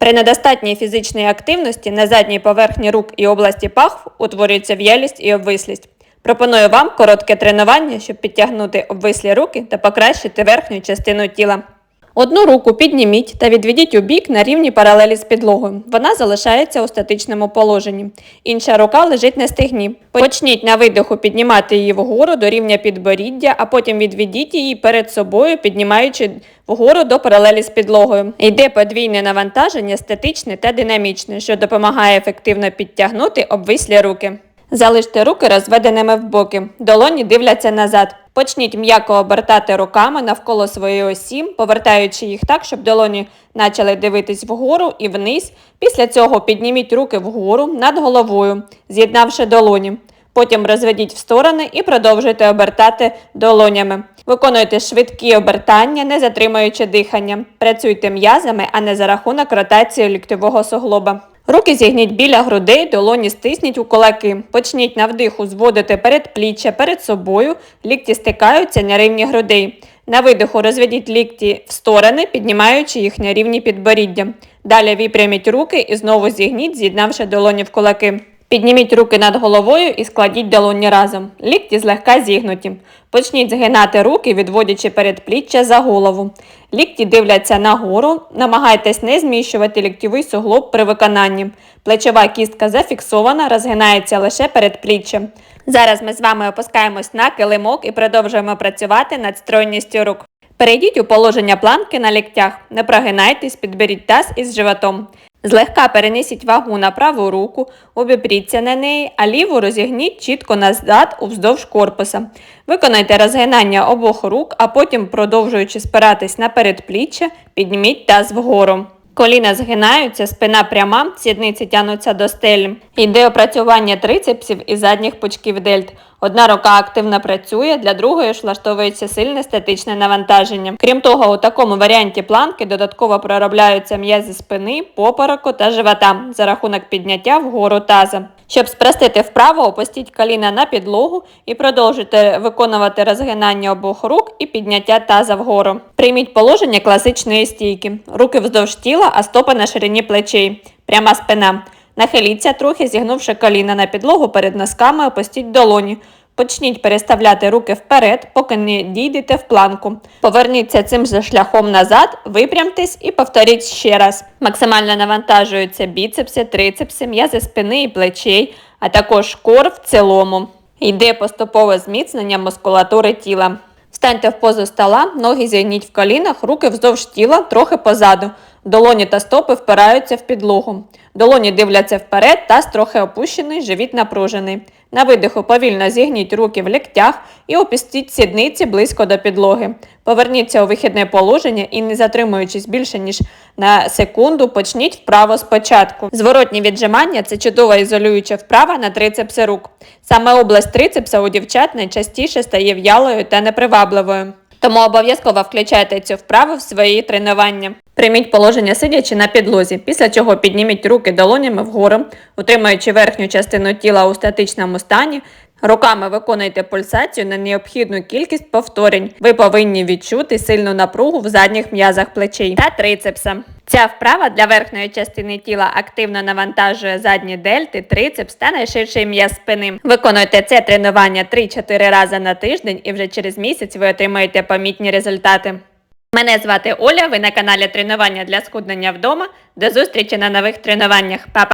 При недостатній фізичній активності на задній поверхні рук і області пахв утворюється в'ялість і обвислість. Пропоную вам коротке тренування, щоб підтягнути обвислі руки та покращити верхню частину тіла. Одну руку підніміть та відведіть у бік на рівні паралелі з підлогою. Вона залишається у статичному положенні. Інша рука лежить на стегні. Почніть на видиху піднімати її вгору до рівня підборіддя, а потім відведіть її перед собою, піднімаючи вгору до паралелі з підлогою. Йде подвійне навантаження, статичне та динамічне, що допомагає ефективно підтягнути обвислі руки. Залиште руки розведеними в боки, долоні дивляться назад. Почніть м'яко обертати руками навколо своєї осі, повертаючи їх так, щоб долоні почали дивитись вгору і вниз. Після цього підніміть руки вгору над головою, з'єднавши долоні. Потім розведіть в сторони і продовжуйте обертати долонями. Виконуйте швидкі обертання, не затримуючи дихання. Працюйте м'язами, а не за рахунок ротації ліктьового суглоба. Руки зігніть біля грудей, долоні стисніть у кулаки. Почніть на вдиху зводити передпліччя перед собою, лікті стикаються на рівні грудей. На видиху розведіть лікті в сторони, піднімаючи їх на рівні підборіддя. Далі випряміть руки і знову зігніть, з'єднавши долоні в кулаки. Підніміть руки над головою і складіть долоні разом. Лікті злегка зігнуті. Почніть згинати руки, відводячи передпліччя за голову. Лікті дивляться нагору, намагайтесь не зміщувати ліктєвий суглоб при виконанні. Плечова кістка зафіксована, розгинається лише передпліччям. Зараз ми з вами опускаємось на килимок і продовжуємо працювати над стройністю рук. Перейдіть у положення планки на ліктях, не прогинайтесь, підберіть таз із животом. Злегка перенесіть вагу на праву руку, обіпріться на неї, а ліву розігніть чітко назад уздовж корпуса. Виконайте розгинання обох рук, а потім, продовжуючи спиратись на передпліччя, підніміть таз вгору. Коліна згинаються, спина пряма, сідниці тягнуться до стелі. Йде опрацювання трицепсів і задніх пучків дельт. Одна рука активно працює, для другої ж влаштовується сильне статичне навантаження. Крім того, у такому варіанті планки додатково проробляються м'язи спини, попороку та живота за рахунок підняття вгору таза. Щоб спростити вправо, опустіть коліна на підлогу і продовжуйте виконувати розгинання обох рук і підняття таза вгору. Прийміть положення класичної стійки. Руки вздовж тіла, а стопи на ширині плечей. Пряма спина. Нахиліться трохи, зігнувши коліна на підлогу перед носками, опустіть долоні. Почніть переставляти руки вперед, поки не дійдете в планку. Поверніться цим же шляхом назад, випрямтесь і повторіть ще раз. Максимально навантажуються біцепси, трицепси, м'язи спини і плечей, а також кор в цілому. Йде поступове зміцнення мускулатури тіла. Встаньте в позу стола, ноги зігніть в колінах, руки вздовж тіла, трохи позаду. Долоні та стопи впираються в підлогу. Долоні дивляться вперед, таз трохи опущений, живіт напружений. На видиху повільно зігніть руки в ліктях і опустіть сідниці близько до підлоги. Поверніться у вихідне положення і, не затримуючись більше ніж на секунду, почніть вправо спочатку. Зворотні віджимання це чудова ізолююча вправа на трицепси рук. Саме область трицепса у дівчат найчастіше стає в'ялою та непривабливою. Тому обов'язково включайте цю вправу в свої тренування. Прийміть положення сидячи на підлозі, після чого підніміть руки долонями вгору, утримуючи верхню частину тіла у статичному стані. Руками виконуйте пульсацію на необхідну кількість повторень. Ви повинні відчути сильну напругу в задніх м'язах плечей та трицепса. Ця вправа для верхньої частини тіла активно навантажує задні дельти, трицепс та найширший м'яз спини. Виконуйте це тренування 3-4 рази на тиждень і вже через місяць ви отримаєте помітні результати. Мене звати Оля, ви на каналі тренування для схуднення вдома. До зустрічі на нових тренуваннях. Па-па!